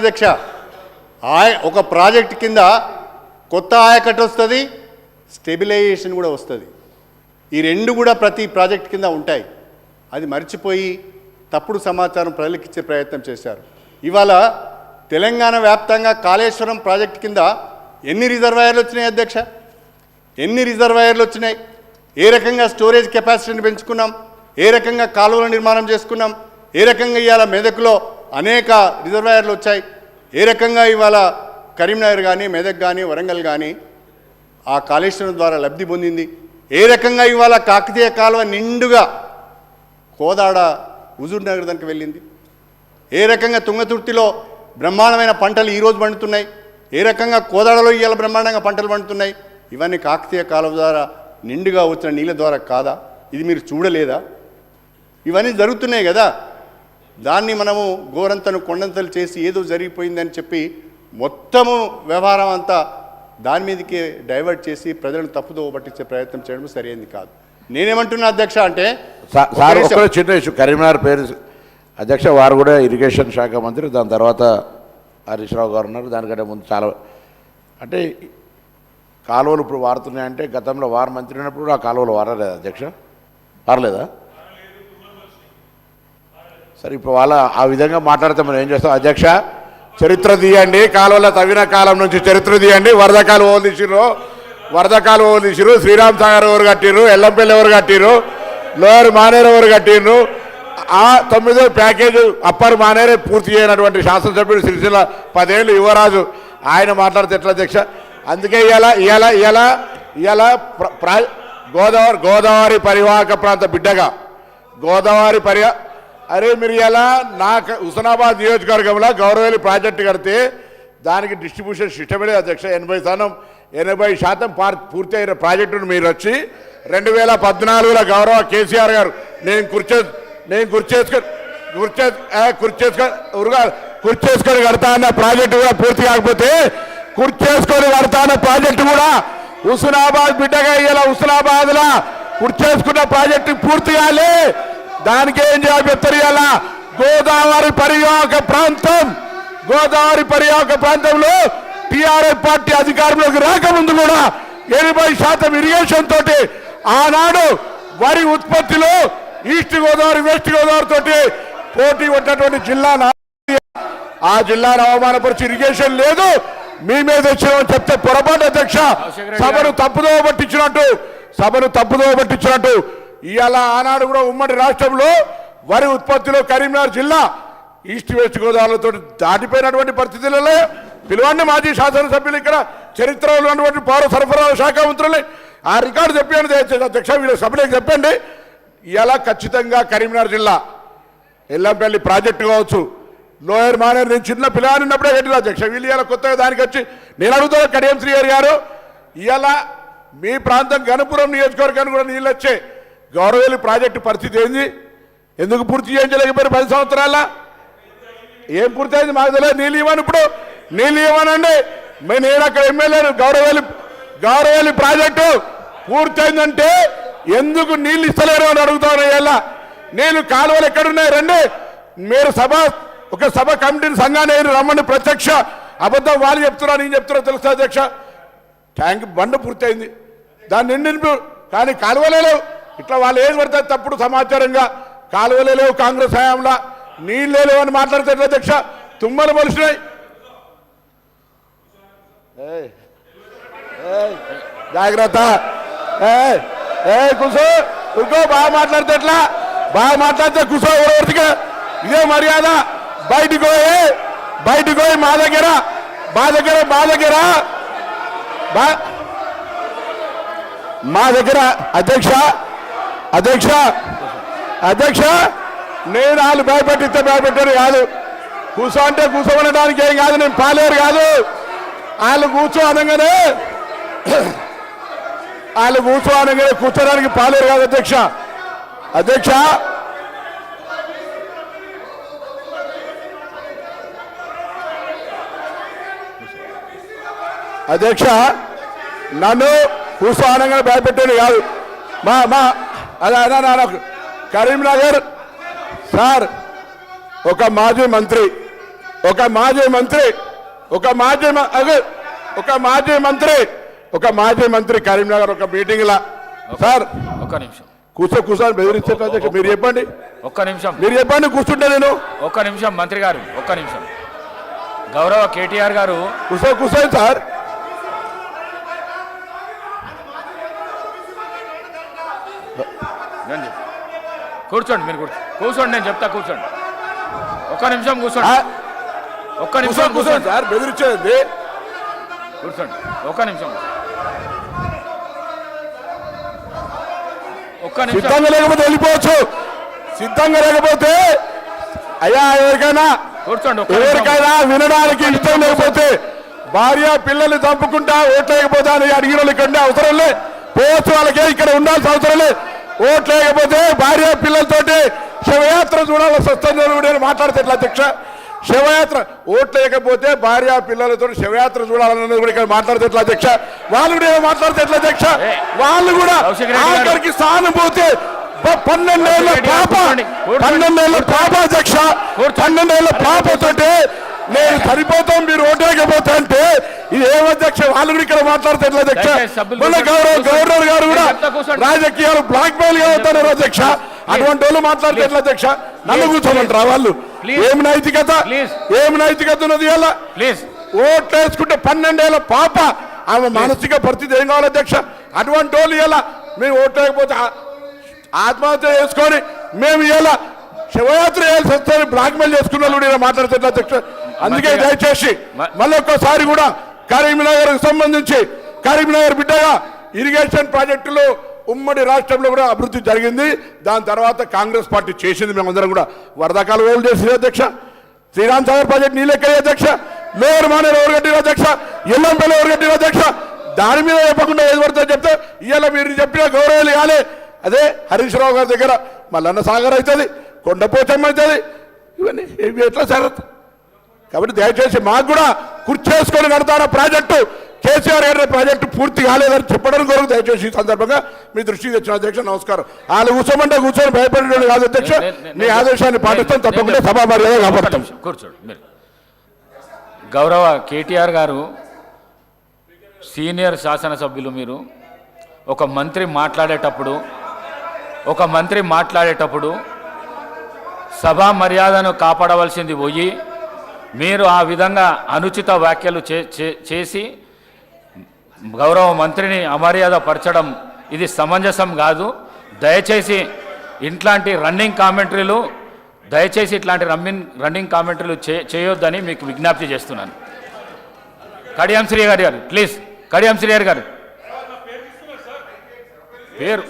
అధ్యక్ష ఆయ ఒక ప్రాజెక్ట్ కింద కొత్త ఆయకట్టు వస్తుంది స్టెబిలైజేషన్ కూడా వస్తుంది. ఈ రెండు కూడా ప్రతి ప్రాజెక్ట్ కింద ఉంటాయి. అది మర్చిపోయి తప్పుడు సమాచారం ప్రజలకు ఇచ్చే ప్రయత్నం చేశారు. ఇవాళ తెలంగాణ వ్యాప్తంగా కాళేశ్వరం ప్రాజెక్ట్ కింద ఎన్ని రిజర్వాయర్లు వచ్చినాయి అధ్యక్ష? ఎన్ని రిజర్వాయర్లు వచ్చినాయి? ఏ రకంగా స్టోరేజ్ కెపాసిటీని పెంచుకున్నాం? ఏ రకంగా కాలువల నిర్మాణం చేసుకున్నాం? ఏ రకంగా ఇవాళ మెదకులో అనేక రిజర్వాయర్లు వచ్చాయి. ఏ రకంగా ఇవాళ కరీంనగర్ కానీ మెదక్ కానీ వరంగల్ కానీ ఆ కాళేశ్వరం ద్వారా లబ్ధి పొందింది. ఏ రకంగా ఇవాళ కాకతీయ కాలువ నిండుగా కోదాడ హుజూర్ నగర్ దానికి వెళ్ళింది. ఏ రకంగా తుంగతుర్తిలో బ్రహ్మాండమైన పంటలు ఈరోజు పండుతున్నాయి. ఏ రకంగా కోదాడలో ఇవాళ బ్రహ్మాండంగా పంటలు పండుతున్నాయి. ఇవన్నీ కాకతీయ కాలువ ద్వారా నిండుగా వచ్చిన నీళ్ళ ద్వారా కాదా? ఇది మీరు చూడలేదా? ఇవన్నీ జరుగుతున్నాయి కదా. దాన్ని మనము గోరంతను కొండంతలు చేసి ఏదో జరిగిపోయిందని చెప్పి మొత్తము వ్యవహారం అంతా దాని మీదకి డైవర్ట్ చేసి ప్రజలను తప్పుదో పట్టించే ప్రయత్నం చేయడం సరైనది కాదు. నేనేమంటున్నా అధ్యక్ష అంటే చిన్న ఇష్యూ. కరీంనగర్ పేరు అధ్యక్ష వారు కూడా ఇరిగేషన్ శాఖ మంత్రి దాని తర్వాత హరీష్ రావు గారు ఉన్నారు. దానికంటే ముందు చాలా అంటే కాలువలు ఇప్పుడు వారుతున్నాయంటే గతంలో వారు మంత్రి ఉన్నప్పుడు ఆ కాలువలు వారలేదా అధ్యక్ష. వారలేదా? సరే ఇప్పుడు వాళ్ళ ఆ విధంగా మాట్లాడితే మనం ఏం చేస్తాం? అధ్యక్ష చరిత్ర తీయండి. కాలువల తవ్విన కాలం నుంచి చరిత్ర తీయండి. వరద కాలువ తీసిర్రు? వరద కాలువ తీసిర్రు? శ్రీరామ్ సాగర్ ఎవరు కట్టిర్రు? ఎల్లంపల్లి ఎవరు కట్టిర్రు? లోయర్ మానేరు ఎవరు కట్టిర్రు? ఆ తొమ్మిదో ప్యాకేజ్ అప్పర్ మానేరే పూర్తి చేయనటువంటి శాసనసభ్యుడు సిరిసిల్ల పదేళ్ళు యువరాజు. ఆయన మాట్లాడితే ఎట్లా అధ్యక్ష? అందుకే ఇవాళ ఇవాళ ఇవాళ ఇవాళ ప్ర- ప్రా- గోదావరి గోదావరి పరివాహక ప్రాంత బిడ్డగా గోదావరి పర్యా అరే మీరు ఎలా నాకు హుసనాబాద్ నియోజకవర్గంలో గౌరవేలి ప్రాజెక్టు కడితే దానికి డిస్ట్రిబ్యూషన్ సిస్టమే లేదు అధ్యక్ష. ఎనభై శాతం ఎనభై శాతం పూర్తి అయిన ప్రాజెక్టును మీరు వచ్చి రెండు వేల పద్నాలుగులో గౌరవ కేసీఆర్ గారు నేను కుర్చే నేను కుర్చేసుకొని కుర్చే కుర్చేసుకొని ఉరుగా కుర్చేసుకొని కడతా అన్న ప్రాజెక్టు కూడా పూర్తి కాకపోతే కుర్చేసుకొని కడతా అన్న ప్రాజెక్టు కూడా హుస్నాబాద్ బిడ్డగా ఇలా హుస్నాబాద్లా కుర్చేసుకున్న ప్రాజెక్టు పూర్తి కాలే. దానికి ఏం చేయాలి ఇలా గోదావరి పరివాహక ప్రాంతం. గోదావరి పరివాహక ప్రాంతంలో టిఆర్ఎస్ పార్టీ అధికారంలోకి రాకముందు కూడా ఎనభై శాతం ఇరిగేషన్ తోటి ఆనాడు వరి ఉత్పత్తిలో ఈస్ట్ గోదావరి వెస్ట్ గోదావరి తోటి పోటీ ఉన్నటువంటి జిల్లా ఆ జిల్లాను అవమానపరిచి ఇరిగేషన్ లేదు. మీ మీద వచ్చినామని చెప్తే పొరపాటు అధ్యక్ష. సభను తప్పుదో పట్టించినట్టు సభను తప్పుదో పట్టించినట్టు ఇవాళ ఆనాడు కూడా ఉమ్మడి రాష్ట్రంలో వరి ఉత్పత్తిలో కరీంనగర్ జిల్లా ఈస్ట్ వెస్ట్ గోదావరితో దాటిపోయినటువంటి పరిస్థితులలో పిలవండి మాజీ శాసనసభ్యులు ఇక్కడ చరిత్రలో ఉన్నటువంటి పౌర సరఫరాల శాఖ మంత్రులు. ఆ రికార్డు చెప్పండి అధ్యక్ష వీళ్ళ సభ్యులకు చెప్పండి? ఇలా ఖచ్చితంగా కరీంనగర్ జిల్లా ఎల్లంపల్లి ప్రాజెక్టు కావచ్చు లోయర్ మానేర్ నేను చిన్న పిల్లని ఉన్నప్పుడే కట్టిన అధ్యక్ష వీళ్ళు ఇవాళ కొత్తగా దానికి వచ్చి నేను అడుగుతా కడియం శ్రీహరి గారు ఇలా మీ ప్రాంతం గణపురం నియోజకవర్గానికి కూడా నీళ్ళు వచ్చే గౌరవేలి ప్రాజెక్టు పరిస్థితి ఏంది? ఎందుకు పూర్తి చేయించలేకపోయారు పది సంవత్సరాల? ఏం పూర్తి అయింది మాకు తెలియదు. నీళ్ళు ఇవ్వను ఇప్పుడు. నీళ్ళు ఇవ్వనండి. నేను అక్కడ ఎమ్మెల్యేను? గౌరవేలి గౌరవేలి ప్రాజెక్టు పూర్తయిందంటే ఎందుకు నీళ్ళు ఇస్తలేరు అని అడుగుతాను ఇలా నీళ్ళు కాలువలు ఎక్కడున్నాయి? రండి. మీరు సభ ఒక సభ కమిటీని సంఘాన్ని రమ్మని ప్రత్యక్ష అబద్ధం వాళ్ళు చెప్తున్నారు నేను చెప్తున్నా తెలుసా అధ్యక్ష. ట్యాంక్ బండ పూర్తయింది. దాన్ని నిండి కానీ కాలువలేవు ఇట్లా వాళ్ళు ఏం పడితే తప్పుడు సమాచారంగా కాలువలే లేవు కాంగ్రెస్ హయాంలో నీళ్ళే లేవు అని మాట్లాడితే అధ్యక్ష? తుమ్మలు మనుషులై జాగ్రత్త. ఏ ఏయ్, కూసో. బాగా మాట్లాడితే ఎట్లా? బాగా మాట్లాడితే కుసో ఎవరికి ఇదే మర్యాద. బయటికి పోయి బయటికి పోయి మా దగ్గర మా దగ్గర మా దగ్గర. బా- మా దగ్గర అధ్యక్ష అధ్యక్ష అధ్యక్ష నేను వాళ్ళు భయపెట్టిస్తే భయపెట్టారు కాదు. కూర్చో అంటే కూర్చోబడడానికి ఏం కాదు నేను పాలేరు కాదు. వాళ్ళు కూర్చో అనగానే వాళ్ళు కూర్చో అనగానే కూర్చోడానికి పాలేరు కాదు అధ్యక్ష. అధ్యక్ష అధ్యక్ష నన్ను కూర్చో అనగానే భయపెట్టేది కాదు. మా మా అదే కరీంనగర్ సార్ ఒక మాజీ మంత్రి ఒక మాజీ మంత్రి ఒక మాజీ ఒక మాజీ మంత్రి ఒక మాజీ మంత్రి కరీంనగర్ ఒక మీటింగ్ లా సార్ ఒక్క నిమిషం. కూర్చో కూర్చొని అధ్యక్ష మీరు చెప్పండి. ఒక్క నిమిషం. మీరు చెప్పండి కూర్చుంటే నేను. ఒక్క నిమిషం మంత్రి గారు ఒక్క నిమిషం. గౌరవ కేటీఆర్ గారు కూర్చో కూర్చోండి సార్ నేను చెప్తా. కూర్చోండి మీరు కూర్చో కూర్చోండి నేను చెప్తా కూర్చోండి. ఒక్క నిమిషం కూర్చోండి. ఒక్క నిమిషం కూర్చోండి సార్ బెదిరించేది కూర్చోండి ఒక్క నిమిషం. ఒక్క నిమిషం. సిద్ధంగా లేకపోతే వెళ్ళిపోవచ్చు. సిద్ధంగా లేకపోతే అయ్యా ఎవరికైనా కూర్చోండి ఎవరికైనా వినడానికి ఇష్టం లేకపోతే భార్య పిల్లల్ని చంపుకుంటా ఓట్లు లేకపోతే అని అడిగిన వాళ్ళు ఇక్కడ అవసరం లే. పోవచ్చు వాళ్ళకే ఇక్కడ ఉండాల్సిన అవసరం లే. ఓట్లు లేకపోతే భార్య పిల్లలతోటి శవయాత్ర చూడాల్సి వస్తుంది నేను మాట్లాడితే ఎట్లా అధ్యక్ష? శవయాత్ర ఓట్లు లేకపోతే భార్య పిల్లలతో శవయాత్ర చూడాలన్నది కూడా ఇక్కడ మాట్లాడితే ఎట్లా అధ్యక్ష? వాళ్ళు కూడా ఏమో మాట్లాడితే ఎట్లా అధ్యక్ష? వాళ్ళు కూడా. ఆఖరికి సానుభూతి ప- పన్నెండేళ్ళ కౌశిక్ రెడ్డి గారు పాప. పన్నెండేళ్ళ పాప అధ్యక్ష పన్నెండేళ్ళ పాపతోటి నేను సరిపోతాం మీరు ఓటేయకపోతే అంటే ఇది ఏం అధ్యక్ష వాళ్ళు కూడా ఇక్కడ మాట్లాడితే ఎట్లా అధ్యక్ష మొన్న. గౌరవ. గవర్నర్ గారు కూడా. రాజకీయాలు బ్లాక్ మెయిల్గా అవుతున్నారు అధ్యక్ష. అటువంటి వాళ్ళు మాట్లాడితే ఎట్లా అధ్యక్ష? నన్ను. కూర్చోమంటారా వాళ్ళు. ఏం నైతికత. ఏం నైతికత ఉన్నది ఇలా ప్లీజ్ ఓట్లు వేసుకుంటే పన్నెండేళ్ళ పాప. ఆమె మానసిక పరిస్థితి ఏం కావాలి అధ్యక్ష? అటువంటి వాళ్ళు ఇలా మేము ఓట్లు వేయకపోతే ఆ- ఆత్మహత్య చేసుకొని మేము ఇలా శివయాత్ర చేయాల్సి వస్తుంది. బ్లాక్ మెయిల్ చేసుకున్న వాళ్ళు మాట్లాడుతున్నారు అధ్యక్ష. అందుకే. దయచేసి మ- మళ్ళీ ఒక్కసారి కూడా కరీంనగర్ సంబంధించి కరీంనగర్ బిడ్డగా ఇరిగేషన్ ప్రాజెక్టులు ఉమ్మడి రాష్ట్రంలో కూడా అభివృద్ధి జరిగింది. దాని తర్వాత కాంగ్రెస్ పార్టీ చేసింది. మేమందరం కూడా వరదకాలు ఓళ్ళు చేసింది అధ్యక్ష. శ్రీరామ్ సాగర్ ప్రాజెక్ట్ నీళ్ళెక్కడే అధ్యక్ష. లోయర్ మానేరు ఎవరు కట్టిన అధ్యక్ష. ఎల్లంపల్లి ఎవరు కట్టిన అధ్యక్ష. దాని మీద చెప్పకుండా ఏది పడుతుందో చెప్తే ఇవాళ మీరు చెప్పిన గౌరవాలు ఇవ్వాలి అదే హరీష్ రావు గారి దగ్గర మల్లన్న సాగర్ అవుతుంది కొండపోచమ్మ అవుతుంది. ఇవన్నీ ఇవి ఎట్లా జరుగుతుంది కాబట్టి దయచేసి మాకు కూడా కుర్చేసుకొని కడతాన ప్రాజెక్టు? కేసీఆర్ గారి ప్రాజెక్టు పూర్తి కాలేదని చెప్పడం కొరకు దయచేసి ఈ సందర్భంగా మీ దృష్టికి తెచ్చిన అధ్యక్ష నమస్కారం. వాళ్ళు కూర్చోమంటే కూర్చొని భయపడేవాడు కాదు అధ్యక్ష. మీ నేను- ఆదేశాన్ని పాటిస్తాం తప్పకుండా సభా మర్యాద కాపాడతాం. కూర్చోండి గౌరవ కేటీఆర్ గారు సీనియర్ శాసనసభ్యులు మీరు ఒక మంత్రి మాట్లాడేటప్పుడు ఒక మంత్రి మాట్లాడేటప్పుడు సభా మర్యాదను కాపాడవలసింది పోయి మీరు ఆ విధంగా అనుచిత వ్యాఖ్యలు చేసి గౌరవ మంత్రిని అమర్యాద పరచడం ఇది సమంజసం కాదు. దయచేసి ఇట్లాంటి రన్నింగ్ కామెంటరీలు దయచేసి ఇట్లాంటి రన్నింగ్ రన్నింగ్ కామెంటరీలు చేయొద్దని మీకు విజ్ఞప్తి చేస్తున్నాను. కడియం శ్రీ గారి గారు ప్లీజ్. కడియం శ్రీ గారి. గారు పేరు.